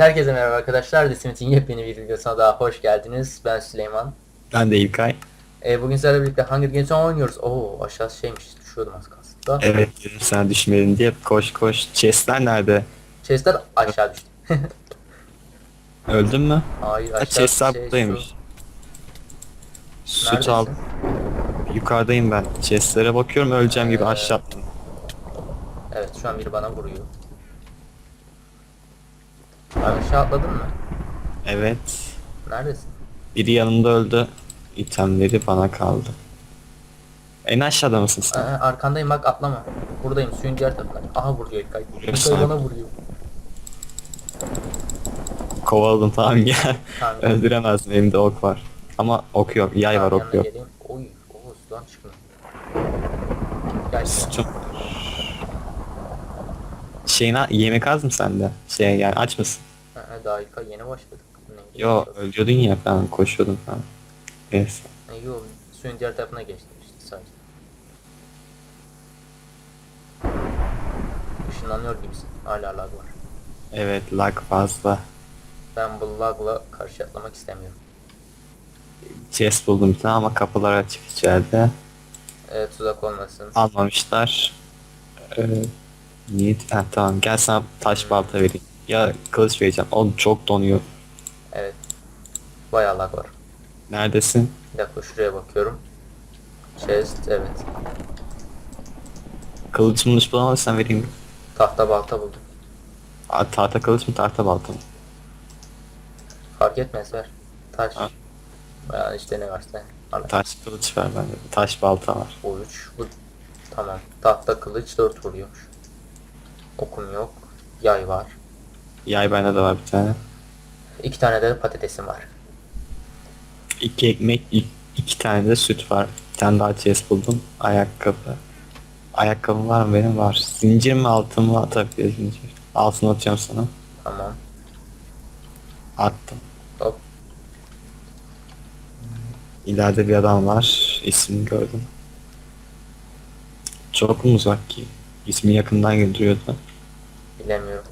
Evet herkese merhaba arkadaşlar. Dismit'in yepyeni bir videosuna daha hoş geldiniz. Ben Süleyman. Ben de İlkay. Ee, bugün sizlerle birlikte Hunger Games oynuyoruz. Oo aşağı şeymiş düşüyordum az kalsın. Evet dedim sana düşmeyelim diye koş koş. Chestler nerede? Chestler aşağı düştü. Öldün mü? Hayır Ha, aşağı chestler şey, buradaymış. su. Süt al. Yukarıdayım ben. Chestlere bakıyorum öleceğim gibi Ee, aşağı attım. Evet şu an biri bana vuruyor. Abi aşağı atladın mı? Evet. Neredesin? Biri yanımda öldü. İtemleri bana kaldı. En aşağıda mısın Aa, sen? arkandayım bak atlama. Buradayım suyun diğer tarafında. Aha vuruyor İlkay. Vuruyorsun İlkay bana vuruyor. Kovaladım tamam gel. Tamam. Öldüremezdim elimde ok var. Ama ok yok. Yay var Tamam, ok yanına yok. geleyim. Oy, ooo sudan çıkmıyor. Gel. Sütüm. Şeyine yemek az mı sende? Şey yani aç mısın? Ha, daha ilk yeni başladık. Ne, Yo ölüyordun ya falan koşuyordun falan. Neyse. Ne, yo suyun diğer tarafına geçtim işte sadece. Işınlanıyor gibisin. Hala lag var. Evet lag fazla. Ben bu lagla karşı atlamak istemiyorum. Chest buldum bir tane ama kapılar açık içeride. Evet tuzak olmasın. Almamışlar. Ee, niye? Ha, tamam gel sana taş balta vereyim. Ya kılıç vereceğim. O çok donuyor. Evet. Bayağı lag var. Neredesin? Bir dakika şuraya bakıyorum. Chest evet. Kılıcımın üst bulamadıysan vereyim. Tahta balta buldum. Aa, tahta kılıç mı tahta balta mı? Fark etmez ver. Taş. Ha. Yani işte ne varsa. Al. Taş kılıç ver bende. Taş balta var. Bu 3. Bu tamam. Tahta kılıç 4 vuruyormuş. Okum yok. Yay var. Yay bende de var bir tane. İki tane de patatesim var. İki ekmek, iki tane de süt var. Bir tane daha chest buldum. Ayakkabı. Ayakkabım var mı benim? Var. Zincir mi altın mı? Tabii ki zincir. Altın atacağım sana. Tamam. Attım. Hop. İleride bir adam var. İsmini gördüm. Çok mu uzak ki? İsmi yakından gönderiyordu. Bilemiyorum.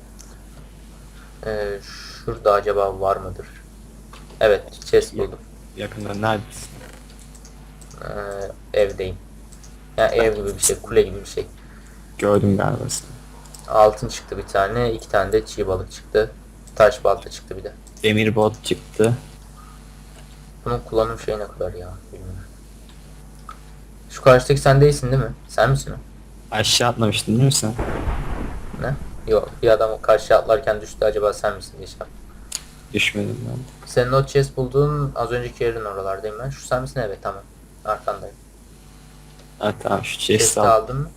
Ee, şurada acaba var mıdır? Evet. Chest buldum. Yakında neredesin? Ee, evdeyim. Yani ev gibi bir şey. Kule gibi bir şey. Gördüm galiba seni. Altın çıktı bir tane. iki tane de çiğ balık çıktı. Taş balta çıktı bir de. Demir bot çıktı. Bunun kullanım şeyi ne kadar ya? Bilmiyorum. Şu karşıdaki sen değilsin değil mi? Sen misin o? Aşağı atlamıştın değil mi sen? Ne? Yok bir adam karşıya atlarken düştü acaba sen misin diye şey. Düşmedim ben. Senin o chest bulduğun az önceki yerin oralardayım ben. Şu sen misin? Evet tamam. Arkandayım. Ha tamam şu Chest'i chest'i al. aldın mı?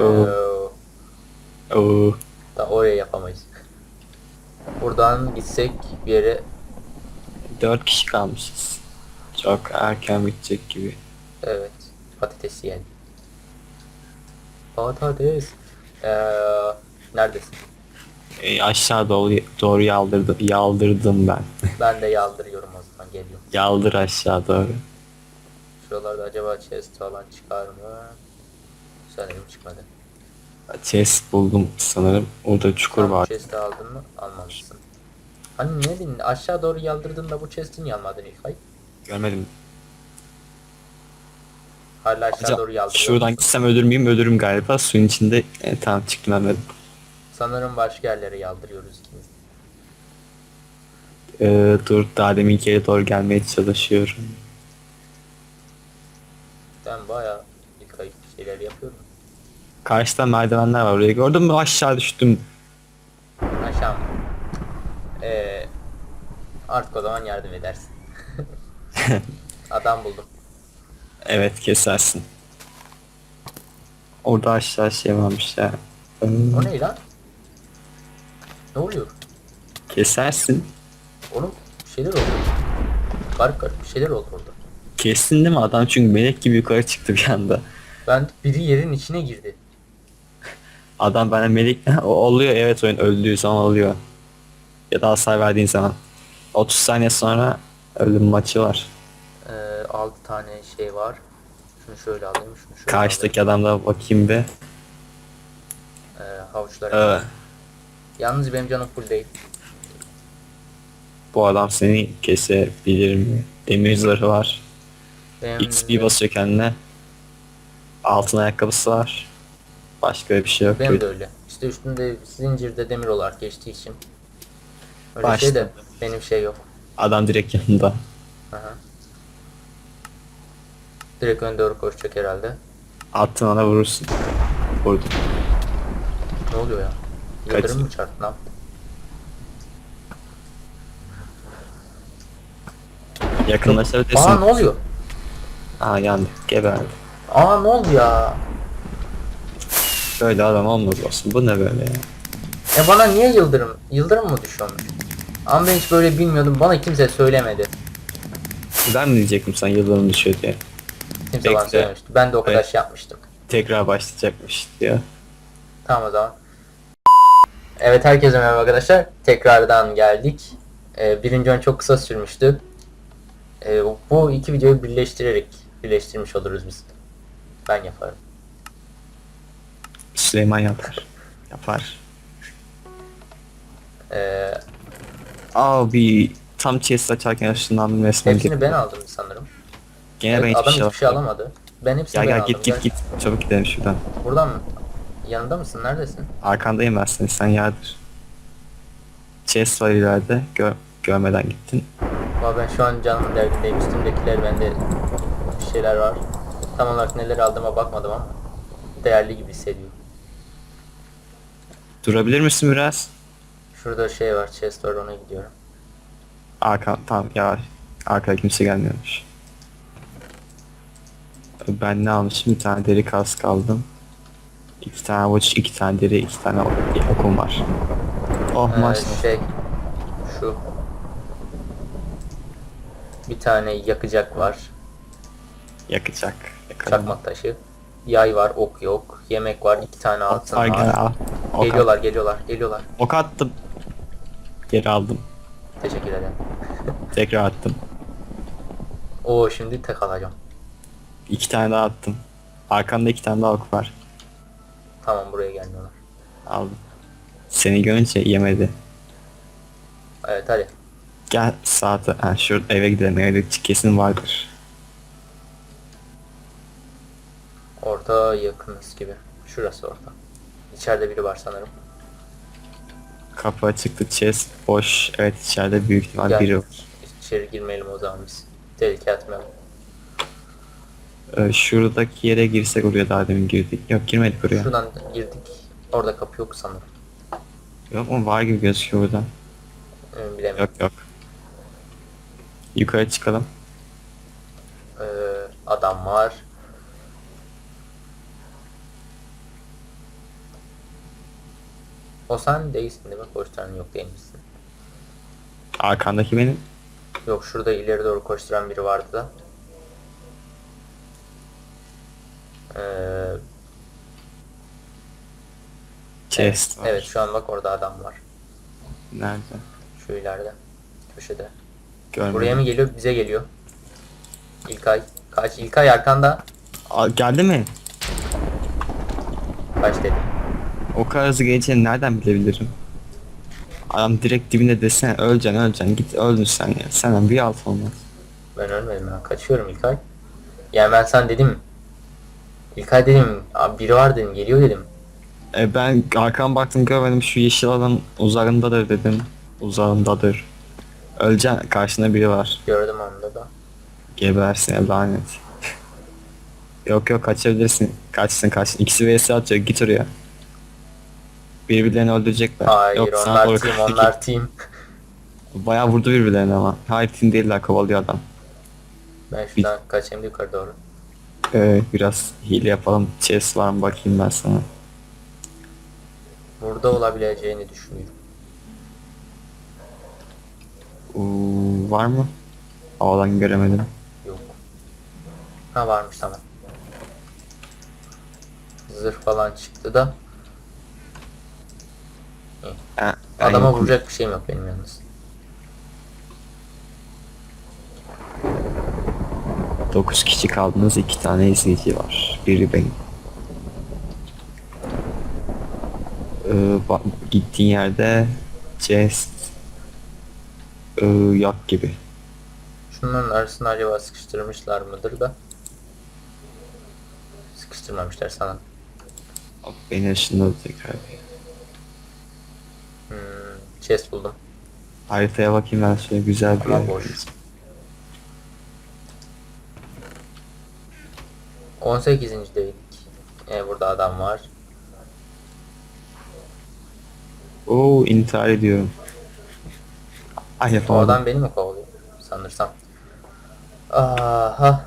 Oo. Oo, Oo. da oraya yapamayız. Buradan gitsek bir yere Dört kişi kalmışız. Çok erken bitecek gibi. evet patates yiyelim. Patates. Ee, neredesin? E, aşağı doğru, doğru yaldırdım, yaldırdım ben. Ben de yaldırıyorum o zaman geliyorum. Yaldır aşağı doğru. Şuralarda acaba chest falan çıkar mı? Sanırım çıkmadı. Chest buldum sanırım. Orada çukur Sen var. chest'i aldın mı? Almamışsın. Hani ne dedin? Aşağı doğru yaldırdın da bu chest'i niye almadın İlkay? Görmedim. Hala aşağı Acaba doğru yaldırıyor. şuradan gitsem ölür müyüm? Ölürüm galiba. Suyun içinde. E, tamam çıktım hemen. Sanırım başka yerlere yaldırıyoruz ikimiz. Ee, dur daha demin yere doğru gelmeye çalışıyorum. Ben bayağı İlkay şeyler yapıyorum. Karşıda merdivenler var. Orayı gördün mü? Aşağı düştüm. Aşağı mı? Ee, artık o zaman yardım edersin. Adam buldum. Evet kesersin. Orada aşağı şey varmış ya. Hmm, O ne lan? Ne oluyor? Kesersin. Oğlum bir şeyler oldu. Garip garip bir şeyler oldu orada. Kestin değil mi? Adam çünkü melek gibi yukarı çıktı bir anda. Ben biri yerin içine girdi. Adam bana melek o oluyor evet oyun öldüğü zaman oluyor. Ya da hasar verdiğin zaman. 30 saniye sonra ölüm maçı var. Ee, 6 tane şey var. Şunu şöyle alayım, şunu şöyle Karşıdaki adamda bakayım bir. alayım. Ee, havuçları. Ee, Yalnız benim canım full değil. bu adam seni kesebilir mi? Demir zırhı var. Benim XP basıyor kendine. Altın ayakkabısı var. Başka bir şey yok. Benim de öyle. İşte üstünde zincirde demir olarak geçtiği için. Öyle Başta. şey de benim şey yok. Adam direkt yanında. Aha. Direkt ön doğru koşacak herhalde. Attın ona vurursun. Vurdum. Ne oluyor ya? Yıldırım mı çarptı? Yaptı? Yakınlaşabilirsin. Aa ne oluyor? Aa yandı. Geberdi. Aa ne oldu ya? Böyle adam olmaz olsun. Bu ne böyle ya? E bana niye yıldırım? Yıldırım mı düşüyormuş? Ama ben hiç böyle bilmiyordum. Bana kimse söylemedi. Ben mi diyecektim sen yıldırım düşüyor diye. Kimse bana Bekle. söylemişti. Ben de o kadar Evet. şey yapmıştım. Tekrar başlayacakmış diyor. Tamam o zaman. Evet herkese merhaba arkadaşlar. Tekrardan geldik. Ee, birinci ön çok kısa sürmüştü. Ee, bu iki videoyu birleştirerek birleştirmiş oluruz biz. Ben yaparım. Süleyman yapar. Yapar. Ee, Abi tam chest açarken ışınlandım resmen. hepsini ben aldım sanırım. Gene ben Evet, hiçbir adam şey hiçbir şey alamadım. alamadı. Ben hepsini ben gel aldım. git git git. Çabuk gidelim şuradan. Buradan mı? Yanında mısın? Neredesin? Arkandayım ben senin sen yardır. Chest var ileride. Gör, görmeden gittin. Ama ben şu an canımın derdindeyim. Üstümdekiler bende bir şeyler var. Tam olarak neler aldığıma bakmadım ama değerli gibi hissediyorum. Durabilir misin biraz? Şurada şey var, chest var ona gidiyorum. Arka tamam ya. Arkada kimse gelmiyormuş. Ben ne almışım? Bir tane deri kask aldım. İki tane avuç, iki tane deri, iki tane ok- okum var. Oh Ee, maşallah. şey şu bir tane yakacak var. Yakacak. Yakalım. Çakmak taşı. Yay var, ok yok. Yemek var, iki tane altın Var, gel. Ok, Geliyorlar, geliyorlar, geliyorlar. ok attım. Geri aldım. Teşekkür ederim. Tekrar attım. Oo şimdi tek alacağım. İki tane daha attım. Arkanda iki tane daha ok var. Tamam buraya gelmiyorlar. Aldım. Seni görünce yemedi. Evet hadi. Gel saate. Ha, şu eve gidelim. Evde kesin vardır. Orta yakınız gibi. Şurası orta. İçeride biri var sanırım. Kapı açıktı. Chest boş. Evet içeride büyük ihtimal Gel. biri var. İçeri girmeyelim o zaman biz. Tehlike atmayalım. Ee, şuradaki yere girsek oraya daha demin girdik. Yok girmedik oraya. Şuradan girdik. Orada kapı yok sanırım. Yok mu? Var gibi gözüküyor buradan. Ee, bilemiyorum. Yok yok. Yukarı çıkalım. Ee, adam var. O sen değilsin değil mi? Koşturan yok değil misin? Arkandaki benim. Yok şurada ileri doğru koşturan biri vardı da. Ee, Chest var. evet şu an bak orada adam var. Nerede? Şu ileride. Köşede. Görmedim. Buraya mı geliyor? Bize geliyor. İlkay. Kaç. İlkay arkanda. Aa, geldi mi? Kaç dedi. O kadar hızlı geleceğini nereden bilebilirim? Adam direkt dibine desene öleceksin öleceksin git öldün sen ya. Senden bir alt olmaz. Ben ölmedim ben. Kaçıyorum İlkay. Yani ben sen dedim. İlkay dedim. Abi biri var dedim. Geliyor dedim. E ben arkama baktım görmedim şu yeşil alan uzağındadır dedim. Uzağındadır. Öleceksin karşında biri var. Gördüm onu da. Gebersin ya lanet. yok yok kaçabilirsin. Kaçsın kaçsın. İkisi vs atıyor git oraya. Birbirlerini öldürecekler. Hayır yok, onlar team kaçtı. onlar team. Bayağı vurdu birbirlerine ama. Hayır team değiller kovalıyor adam. Ben şuradan kaçayım da yukarı doğru. Ee, biraz hile yapalım. Chest var mı bakayım ben sana. Burada olabileceğini düşünüyorum. Oo, var mı? Havadan göremedim. Yok. Ha varmış tamam. Zırh falan çıktı da. Ha, Adama vuracak bir şeyim yok benim yalnız. 9 kişi kaldınız 2 tane izleyici var. Biri benim. Ee, gittiğin yerde chest ee, yak gibi. Şunların arasını acaba sıkıştırmışlar mıdır da? Sıkıştırmamışlar sana. Abi beni ışınladı tekrar bir. Hmm, chest buldum. Haritaya bakayım ben şöyle güzel bir Ama boş. 18. deydik. Ee, burada adam var. Oo intihar ediyorum. Ah, Ay yapamadım. Oradan beni mi kovalıyor? Sanırsam. Aha.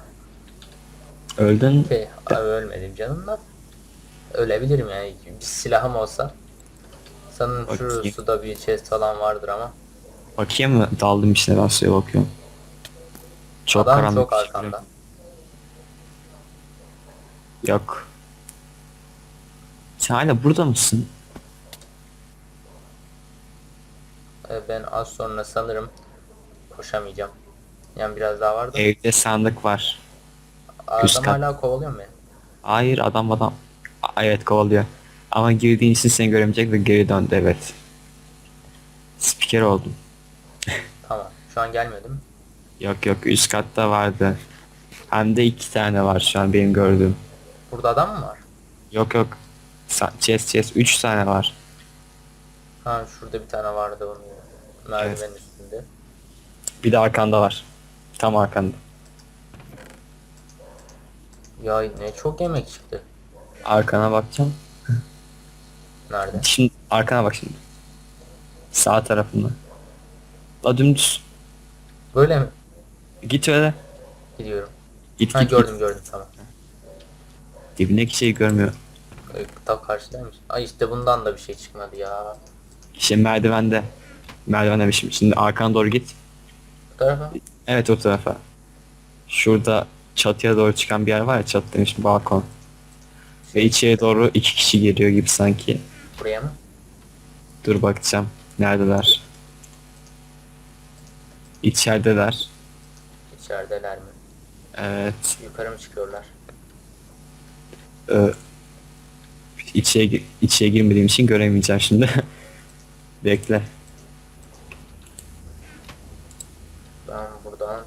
Öldün. Okey. Abi ölmedim canımla. Ölebilirim yani. Bir silahım olsa. Sanırım Bakayım. şu suda bir chest falan vardır ama. Bakayım mı? Daldım işte ben suya bakıyorum. Çok Adam karanlık. çok şey. arkanda. Yok. Sen hala burada mısın? Ee, Ben az sonra sanırım koşamayacağım. Yani biraz daha vardı. Evde sandık var. üst Adam kat. hala kovalıyor mu beni? Hayır adam adam. Aa, Evet kovalıyor. Ama girdiğin için seni göremeyecek ve geri döndü evet. Spiker oldum. Tamam. Şu an gelmedim. Yok yok üst katta vardı. Hem de iki tane var şu an benim gördüğüm. Burada adam mı var? Yok yok. Sa- Chest chest 3 tane var. Ha şurada bir tane vardı onun merdivenin üstünde. Bir de arkanda var. Tam arkanda. Ya ne çok yemek çıktı. Arkana bakacağım. Nerede? Şimdi arkana bak şimdi. Sağ tarafında. La dümdüz. Böyle mi? Git öyle. Gidiyorum. Git Ha git gördüm gördüm tamam. Dibindeki şeyi görmüyor. Tam karşıdaymış. Ay işte bundan da bir şey çıkmadı ya. İşte merdivende. Merdiven demişim. Şimdi arkana doğru git. Bu tarafa. Evet o tarafa. Şurada çatıya doğru çıkan bir yer var ya çatı demişim balkon. Ve içeriye doğru iki kişi geliyor gibi sanki. Buraya mı? Dur bakacağım. Neredeler? İçerideler. İçerideler mi? Evet. Yukarı mı çıkıyorlar? İçeriye, gi- içeriye girmediğim için göremeyeceğim şimdi. Bekle. Ben buradan...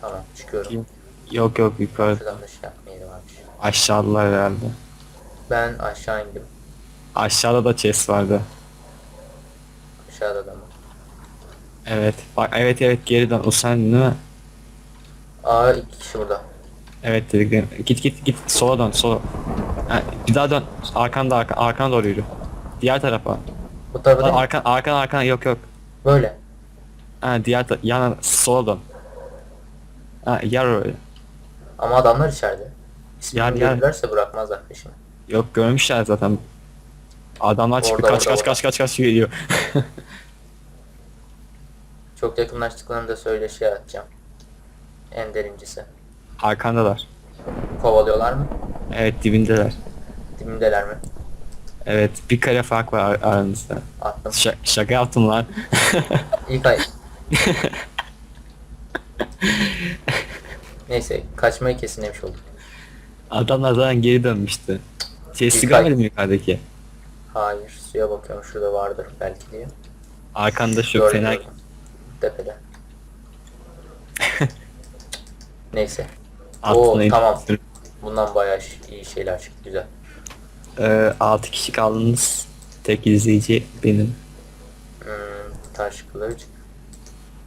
Tamam çıkıyorum. Yok yok yukarı. Şuradan da şey yapma yeri varmış. Aşağıdalar herhalde. Ben aşağı indim. Aşağıda da chest vardı. Aşağıda da mı? Evet. Bak evet evet geri dön. O sen değil mi? Aa iki kişi burada. Evet dediklerim. Git git git sola dön sola. Ha, bir daha dön. Arkanda arka, arkana doğru yürü. Diğer tarafa. Bu tarafa değil mi? Arkan arkan arkan yok yok. Böyle. Ha diğer ta- yana sola dön. Ha yer öyle. Ama adamlar içeride. İsmini Yer, yer. görürlerse bırakmazlar peşimi. Yok görmüşler zaten. Adamlar çıktı Orada, kaç orada, kaç kaç kaç kaç geliyor. Çok yakınlaştıklarında söyle şey atacağım. En derincisi. Arkandalar. Kovalıyorlar mı? Evet dibindeler. Dibimdeler mi? Evet bir kare fark var ar- aranızda. Attım. Ş- şaka yaptım lan. İlk ay. Neyse kaçmayı kesinlemiş olduk. Adamlar zaten geri dönmüştü. Chest'i İlkay. görmedin mi yukarıdaki? Hayır suya bakıyorum şurada vardır belki diye. Arkanda şu Gördüm, gördüm. Tepede. Neyse. Oo, Altına tamam. Bundan bayağı ş- iyi şeyler çıktı güzel. Ee, 6 kişi kaldınız. Tek izleyici benim. Hmm, taş kılıç.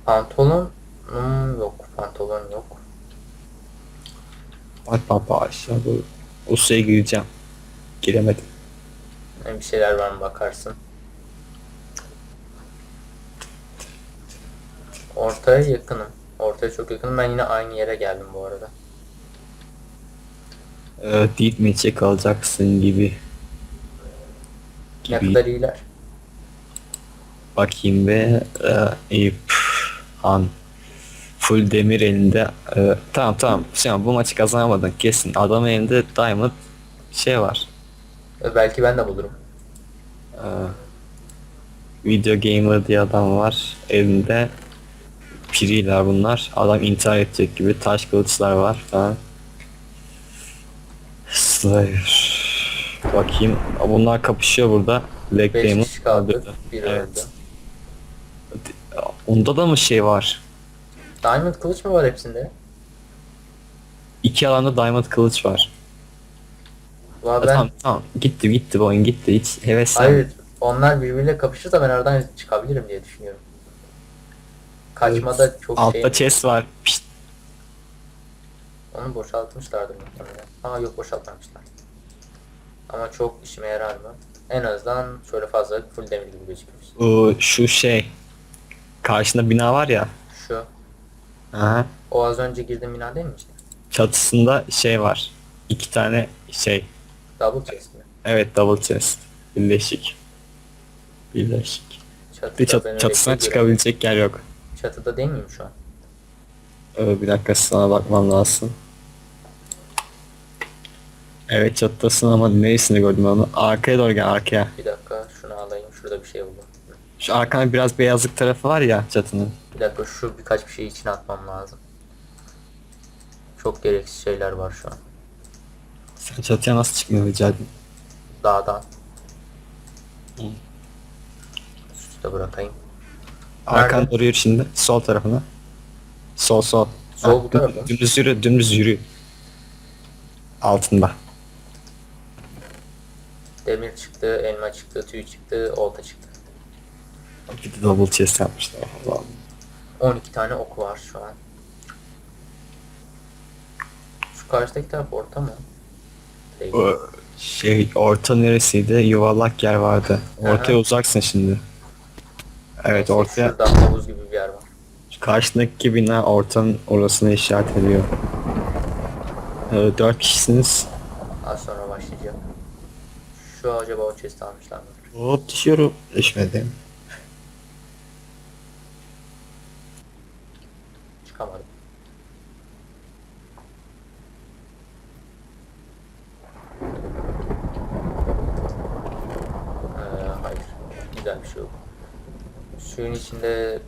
Pantolon hmm, yok. Pantolon yok. Bak baba aşağı doğru. O suya gireceğim. Giremedim. Bir şeyler var mı bakarsın. Ortaya yakınım. Ortaya çok yakınım. Ben yine aynı yere geldim bu arada. Ee, Deathmatch'e kalacaksın gibi. Ne Gibi. kadar iyiler. Bakayım ve e, püf, Han. Full demir elinde. E, tamam tamam. Şey, bu maçı kazanamadın kesin. Adamın elinde diamond şey var. Ve Belki ben de bulurum. E, video gamer diye adam var. Elinde piriler bunlar. Adam intihar edecek gibi taş kılıçlar var falan. Slayer. Bakayım. Bunlar kapışıyor burada. Leg 5 Demon kişi kaldı. Biri Evet. öldü. Onda da mı şey var? Diamond kılıç mı var hepsinde? İki alanda Diamond kılıç var. Valla ben... Tamam tamam. Gitti gitti bu oyun gitti. Hiç heveslen. Hayır. Onlar birbiriyle kapışırsa ben aradan çıkabilirim diye düşünüyorum. Kaçmada çok Altta şey... chest var. Pişt. Onu boşaltmışlardı muhtemelen. Aa yok boşaltmamışlar. Ama çok işime yarar mı? En azından şöyle fazla full demir gibi gözüküyoruz. Bu şu şey. Karşında bina var ya. Şu. Aha. O az önce girdiğim bina değil mi işte? Çatısında şey var. İki tane şey. Double chest mi? Evet double chest. Birleşik. Birleşik. Çatıda Bir çat- çatısına çıkabilecek yer yok. Çatıda değil miyim şu an? Ee, bir dakika sana bakmam lazım. Evet çatıdasın ama neresini gördüm onu? Arkaya doğru gel arkaya. Bir dakika şunu alayım. Şurada bir şey buldum. Şu arkanda biraz beyazlık tarafı var ya çatının. Bir dakika şu birkaç bir şey içine atmam lazım. Çok gereksiz şeyler var şu an. Sen çatıya nasıl çıkmayı rica edin? Dağdan. Hı. Üstte bırakayım. Arkana Nerede? doğru yürü şimdi. Sol tarafına. Sol sol. Sol bu tarafa. dümdüz, yürü, dümdüz yürü. Altında. Demir çıktı, elma çıktı, tüy çıktı, olta çıktı. Bir de double chest yapmışlar. Allah'ım. 12 tane ok var şu an. Şu karşıdaki taraf orta mı? Değil. O şey orta neresiydi? Yuvarlak yer vardı. Ortaya uzaksın şimdi. Evet ortaya. Şurada havuz gibi bir yer var. Karşındaki bina ortanın orasını işaret ediyor. Ee, dört kişisiniz. Az sonra başlayacak. Şu acaba o chest almışlar mı? Hop düşüyorum. Düşmedim. Çıkamadım. Ee, hayır. Güzel bir şey yok. Suyun içinde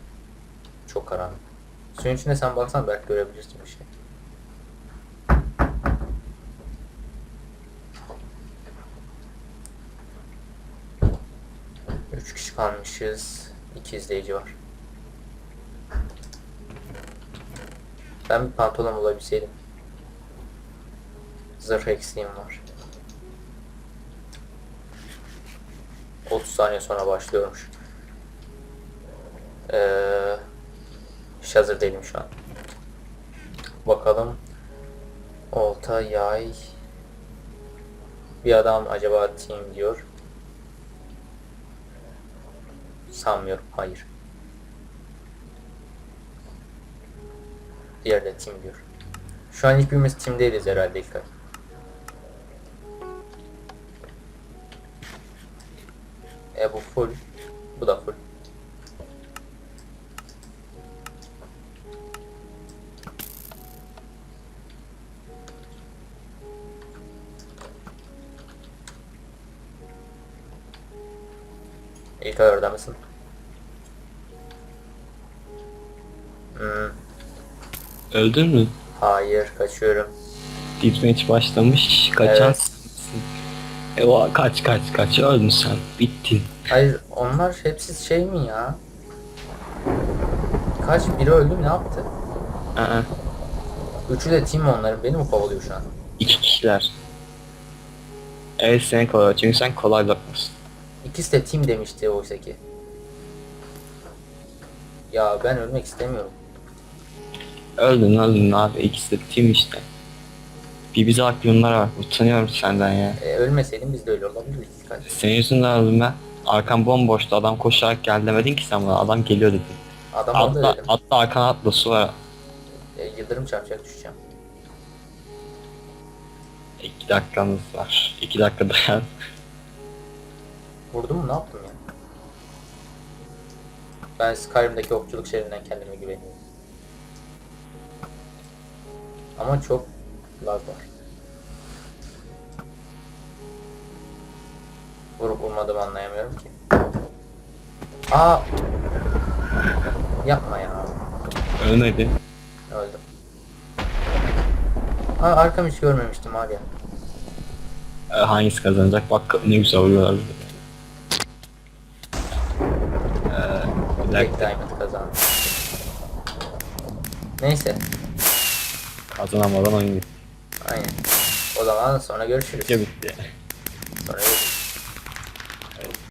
çok karanlık. Suyun içinde sen baksan belki görebilirsin bir şey. Üç kişi kalmışız. İki izleyici var. Ben bir pantolon bulabilseydim. Zırh eksiğim var. 30 saniye sonra başlıyormuş. Ee, hazır değilim şu an. Bakalım. Olta, yay. Bir adam acaba team diyor. Sanmıyorum. Hayır. Diğer de team diyor. Şu an hiçbirimiz team değiliz herhalde İlkay. E bu full. İlkay orada mısın? Hmm, Öldün mü? hayır kaçıyorum. Deathmatch başlamış. Kaçan Evet. sensin. E o kaç kaç kaç öldün sen. Bittin. Hayır onlar hepsi şey mi ya? Kaç biri öldü mü ne yaptı? Aa, Üçü de team onların beni mi kovalıyor şu an? iki kişiler. Evet seni kolay çünkü sen kolay bakmışsın. İkisi de team demişti oysa ki. Ya ben ölmek istemiyorum. Öldün öldün abi ikisi de team işte. Bir bize aklımlar var. Utanıyorum senden ya. E, ölmeseydim biz de öyle olabilirdik. Senin yüzünden öldüm ben. Arkam bomboştu. Adam koşarak gel demedin ki sen bana. Adam geliyor dedin. Adam Atla, dedim. atla arkana atla su var. E, yıldırım çarpacak düşeceğim. İki dakikamız var. İki dakika dayan. Vurdum mu ne yaptım ya? Ben Skyrim'deki okçuluk şehrinden kendime güveniyorum. Ama çok lag var. Vurup vurmadığımı anlayamıyorum ki. Aa! Yapma ya. Ölmedi. Öldüm. Aa arkam hiç görmemiştim ya. Ee, hangisi kazanacak? Bak ne güzel vuruyorlar. Ee, Black Diamond kazandı. Neyse. kazanamadan oyun bitti. Aynen. O zaman sonra görüşürüz. Ya bitti.